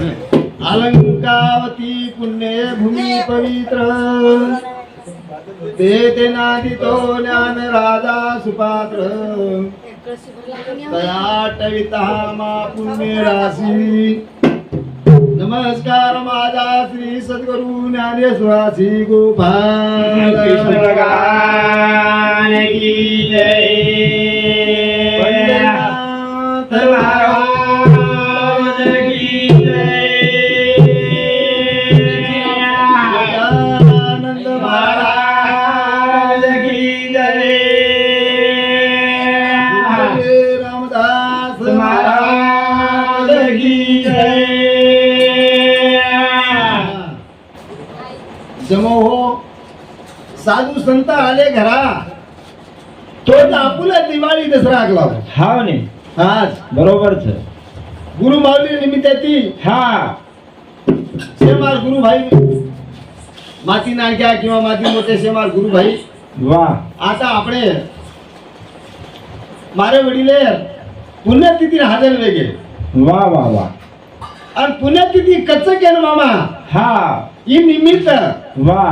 अलंकावती पुण्य भूमी पवित्र। ते नादितो ज्ञान राजा सुपात्र तयाटविता मा पुण्य राशी नमस्कार माझा श्री सद्गुरु ज्ञानेश्वराशी गोपाल। कृष्ण की जय। साधू संत आले घरा तो आपुला दिवाळी दसरा आगला हाव ने आज बरोबरच गुरु माऊली निमित्ताती हा शेमार गुरु भाई माती नानक्या किंवा माती मोठे शेमार गुरु भाई वा आता આપણે મારે વડીલે પુણ્યતિથિ હાજર વેગે वा वा वा અને પુણ્યતિથિ કચ્છ કેન મામા हा ઈ નિમિત્ત वा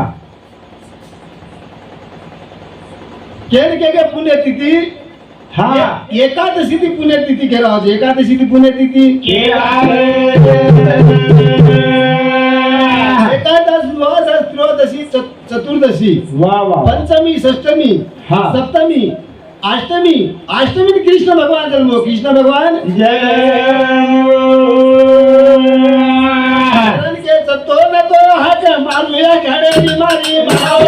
केळके गे पुण्यतिथी? हा एकादशी ती पुण्यतिथी केला होती. एकादशी ती पुण्यतिथी? एकादश द्वादश चतुर्दशी वा वा पंचमी षष्टमी हा. सप्तमी अष्टमी. अष्टमी कृष्ण भगवान जन्म कृष्ण भगवान? जय. तो न तो हक मारुया घडे मारी भाव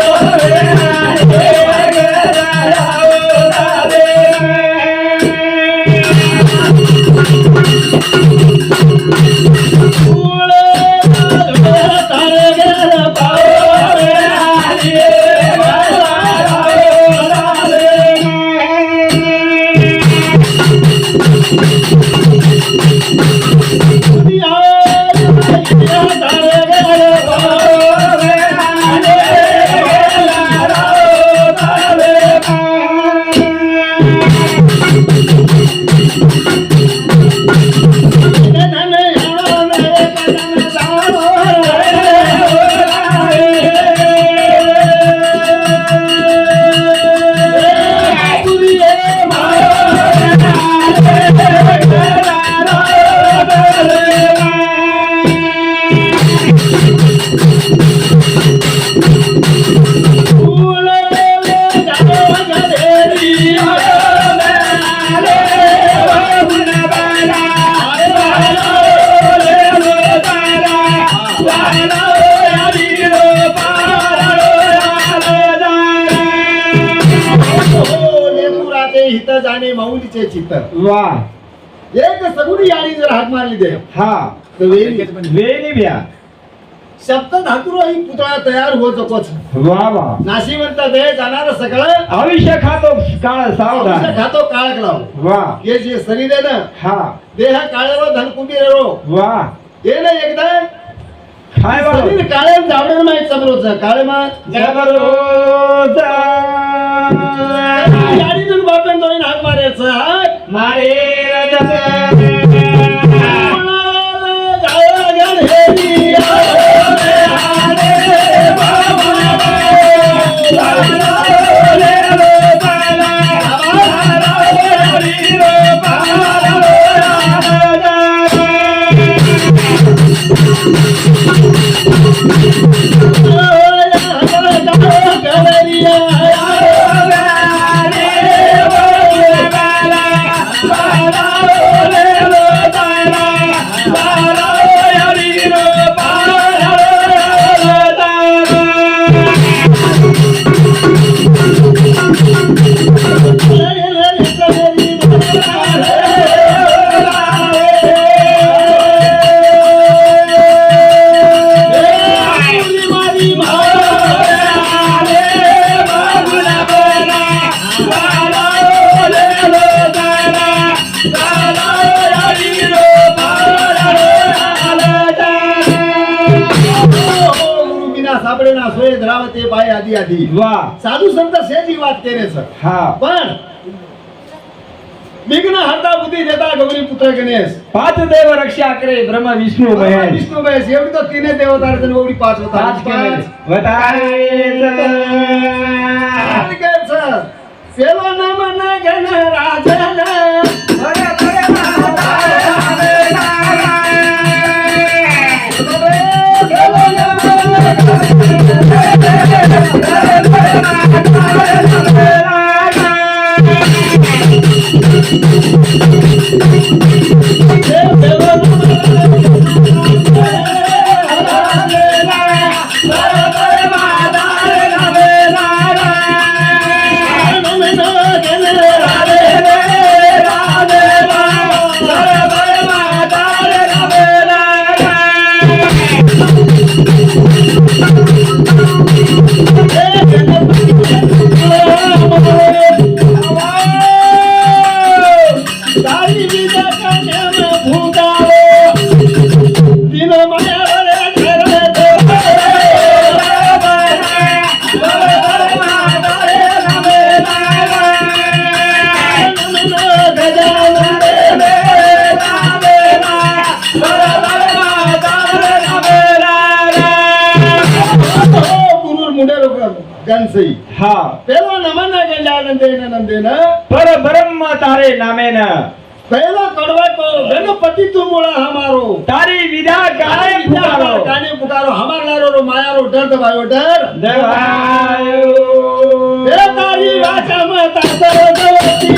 ছুটি আয় हित जाणे माऊलीचे चित्त. वा. एक सगुणी याडी जर हाक मारली दे हा. तर वेळी सप्त धातुरो ही पुतळा तयार होत नकोच वा वा. नाशी म्हणतात हे जाणार सगळं. आयुष्य खातो काळ सावधान खातो काळक लाव वा. हे जे शरीर आहे ना हा. देह काळेरो धन कुबेरो वा. हे ना एकदा काय शरीर बरोबर काळे जावडे माहीत समरोच. काळे मा दोन हाक ધરાવે તે ભાઈ આદિ આદિ વાહ સાધુ સંત સેજી વાત કરે છે હા પણ વિઘ્ન હરતા બુદ્ધિ દેતા ગૌરી પુત્ર ગણેશ પાંચ દેવ રક્ષા કરે બ્રહ્મા વિષ્ણુ મહેશ વિષ્ણુ મહેશ એવડી તો તીને દેવતા તને ઓવડી પાંચ વતા પાંચ વતારે પેલો નામ ના ગણ Thank you. કનસી હા. પેલો નમન ગંડાનંદેન નંદેન પરબ્રહ્મ તારે નામેન. પહેલો કડવા તો વેનો પતિ તું મોળા હમારો. તારી વિધા કાને પુકારો. કાને પુકારો. હમાર લારો રો માયા રો ડર દબાયો ડર. દબાયો હે તારી વાચા માં તારો દવતી